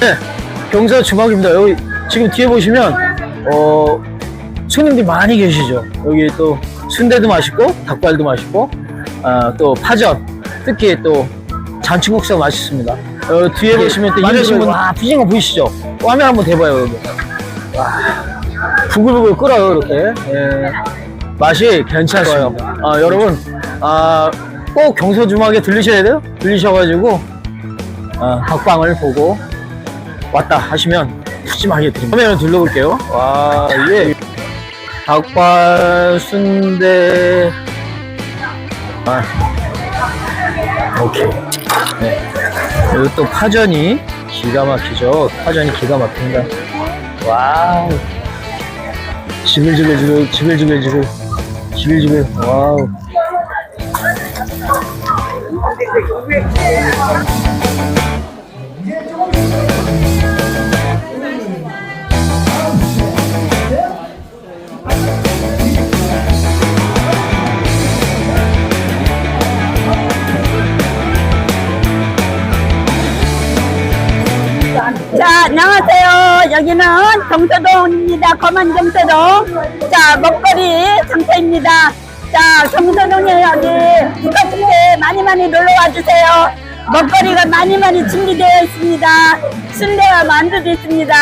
네, 경사 주막입니다. 여기 지금 뒤에 보시면 어 손님들이 많이 계시죠. 여기 또 순대도 맛있고 닭발도 맛있고 아, 또 파전, 특히 또 잔치국수가 맛있습니다. 어, 뒤에 보시면 또 일하신 분, 와거 보이시죠? 화면 한번 대봐요 여기. 와 부글부글 끓어요 이렇게. 예. 맛이 괜찮습니다. 아, 여러분 아, 꼭 경서 주막에 들리셔야 돼요. 들리셔가지고 어, 닭방을 보고 왔다 하시면 푸짐하게 드립니다. 화면을 둘러볼게요. 와, 이게 닭발, 순대. 아, 오케이. 네. 그리고 또 파전이 기가 막히죠. 파전이 기가 막힙니다. 와우. 지글지글지글, 지글지글지글, 지글지글, 와우. 자, 안녕하세요. 여기는 경서동입니다. 검안 경서동. 자, 먹거리 장터입니다. 자, 경서동에 여기 국가축제 많이 많이 놀러 와주세요. 먹거리가 많이 많이 준비되어 있습니다. 순대와 만두도 있습니다.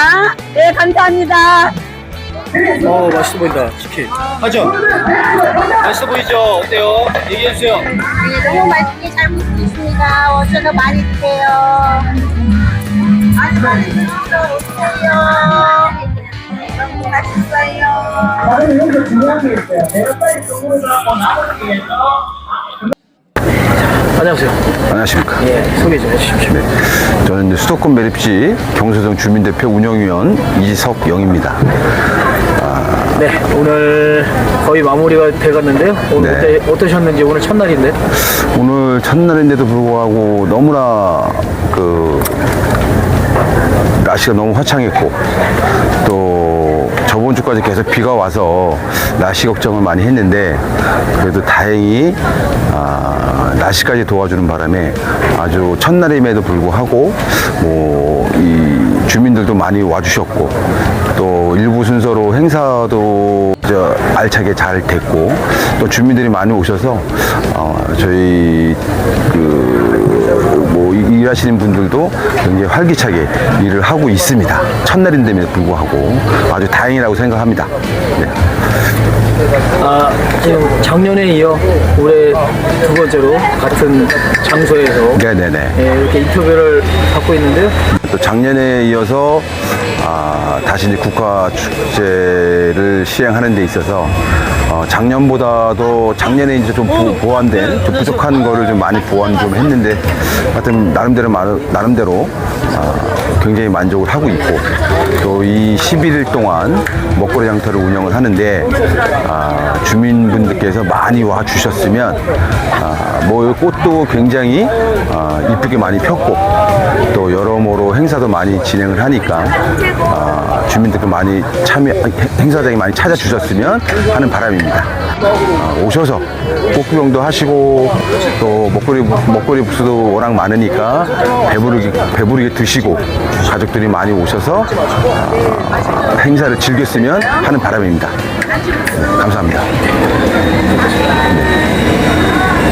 네, 감사합니다. 어, 맛있어 보인다. 치킨. 파전. 맛있어 보이죠? 어때요? 얘기해 주세요. 네, 너무 맛있게 잘 먹고 있습니다. 오셔서 많이 드세요. 안녕하세요. 안녕하십니까. 예, 소개 좀 해주십시오. 저는 이제 수도권 매립지 경서동 주민대표 운영위원 이석영입니다. 네, 오늘 거의 마무리가 돼갔는데요. 오늘 네. 어때, 어떠셨는지 오늘 첫날인데. 오늘 첫날인데도 불구하고 너무나 그 날씨가 너무 화창했고 또 저번 주까지 계속 비가 와서 날씨 걱정을 많이 했는데 그래도 다행히 아, 날씨까지 도와주는 바람에 아주 첫날임에도 불구하고 뭐 이 주민들도 많이 와주셨고 또 일부 순서로 행사도 저 알차게 잘 됐고 또 주민들이 많이 오셔서 어, 저희 그뭐 일하시는 분들도 굉장히 활기차게 일을 하고 있습니다. 첫날인데도 불구하고 아주 다행이라고 생각합니다. 네. 아, 지금 작년에 이어 올해 두 번째로 같은 장소에서 네네네. 예, 이렇게 인터뷰를 받고 있는데요. 또 작년에 이어서 아, 다시 이제 국가 축제를 시행하는 데 있어서 어, 작년보다도 작년에 이제 좀 보, 보완된 좀 부족한 거를 좀 많이 보완 좀 했는데 하여튼 나름대로 마- 나름대로 아, 굉장히 만족을 하고 있고 또 이 11일 동안 먹거리 장터를 운영을 하는데 아, 주민분들께서 많이 와 주셨으면 아, 뭐 꽃도 굉장히 아, 이쁘게 많이 폈고 또 여러모로 행사도 많이 진행을 하니까 아, 주민들께 많이 참여 행- 행사장에 많이 찾아주셨으면 하는 바람입니다. 아, 오셔서 꽃구경도 하시고 또 먹거리 먹거리 부스도 워낙 많으니까 배부르게 배부르게 드시고 가족들이 많이 오셔서 아, 행사를 즐겼으면 하는 바람입니다. 네, 감사합니다. 네.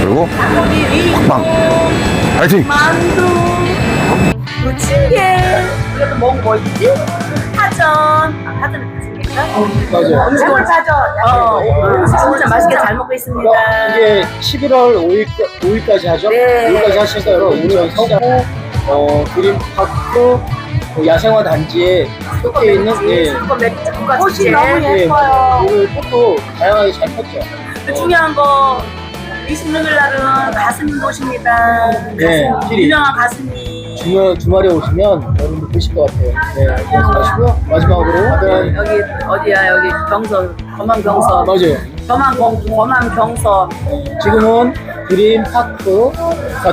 그리고 빡방 파이팅! 또 먹은 거 있지? 파전. 아, 파전은 부침개인가? 맞아요. 음식을 파전. 어, 음식 진짜 맛있게 잘 먹고 있습니다. 이게 11월 5일, 5일까지 하죠? 네. 5일까지 하시니까 여러분 오늘 서구 어, 그린파크 그 야생화 단지에 속해 있는 예, 꽃이 너무 예, 예뻐요. 오늘 꽃도 다양하게 잘 폈죠. 그 중요한 거 26일 날은 가수님 모십니다. 네, 필히. 유명한 가수님. 주말, 주말에 오시면 여러분들 보실 것 같아요. 네, 말씀하시고요. 마지막으로 아들 여기 어디야 여기 경서 검암 경서 맞아요. 검암 경 검암 경서 지금은 그린 파크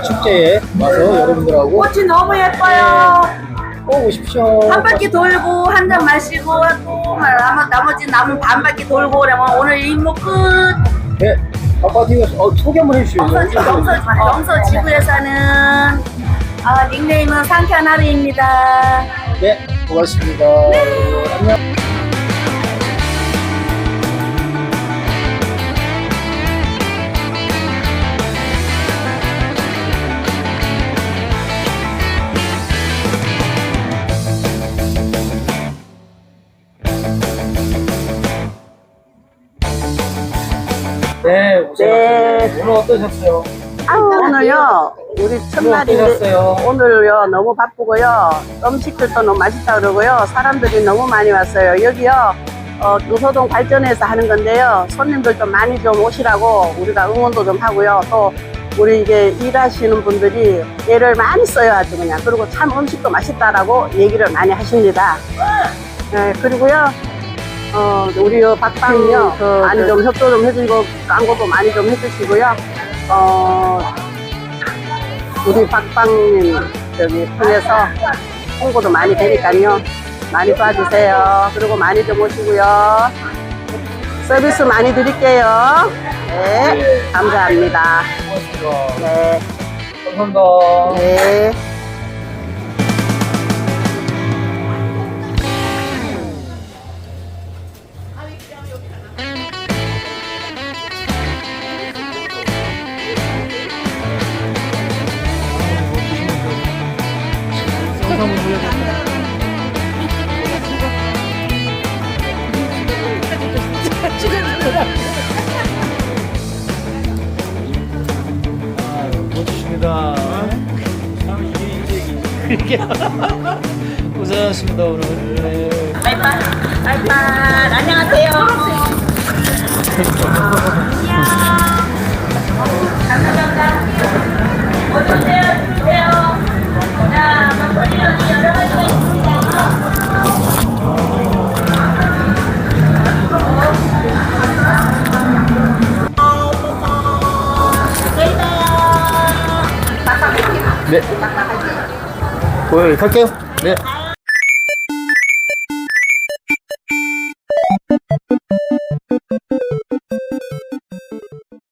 축제에 와서 여러분들하고 꽃이 너무 예뻐요. 꼭 오십시오. 한 바퀴 돌고 한 잔 마시고 또 나머 나머지 남은 반 바퀴 돌고 그러면 오늘 임무 끝. 네, 아빠한테 어, 소개 한번 해주시죠. 경서 경서 경서 지구에 사는 아, 닉네임은 상쾌한 하루입니다. 네, 고맙습니다. 네, 안녕. 네. 오늘 어떠셨어요? 오늘요. 우리 첫날인데 어떠셨어요? 오늘요 너무 바쁘고요. 음식들도 너무 맛있다 그러고요. 사람들이 너무 많이 왔어요. 여기요 어, 노소동 발전에서 하는 건데요. 손님들도 많이 좀 오시라고 우리가 응원도 좀 하고요. 또 우리 이게 일하시는 분들이 애를 많이 써요 아주 그냥. 그리고 참 음식도 맛있다라고 얘기를 많이 하십니다. 네, 그리고요 어, 우리 요 박방이요 많이 좀 협조 좀 해주시고 광고도 많이 좀 해주시고요 어, 우리 박방님 저기 통해서 홍보도 많이 되니까요. 많이 도와주세요. 그리고 많이 좀 오시고요. 서비스 많이 드릴게요. 네, 감사합니다. 고맙습니다. 네, 감사합니다. 네. 멋지십니다. 이게 고생하셨습니다 오늘. 네. 빨빨, 안녕하세요. 네. 보여 갈게요. 네.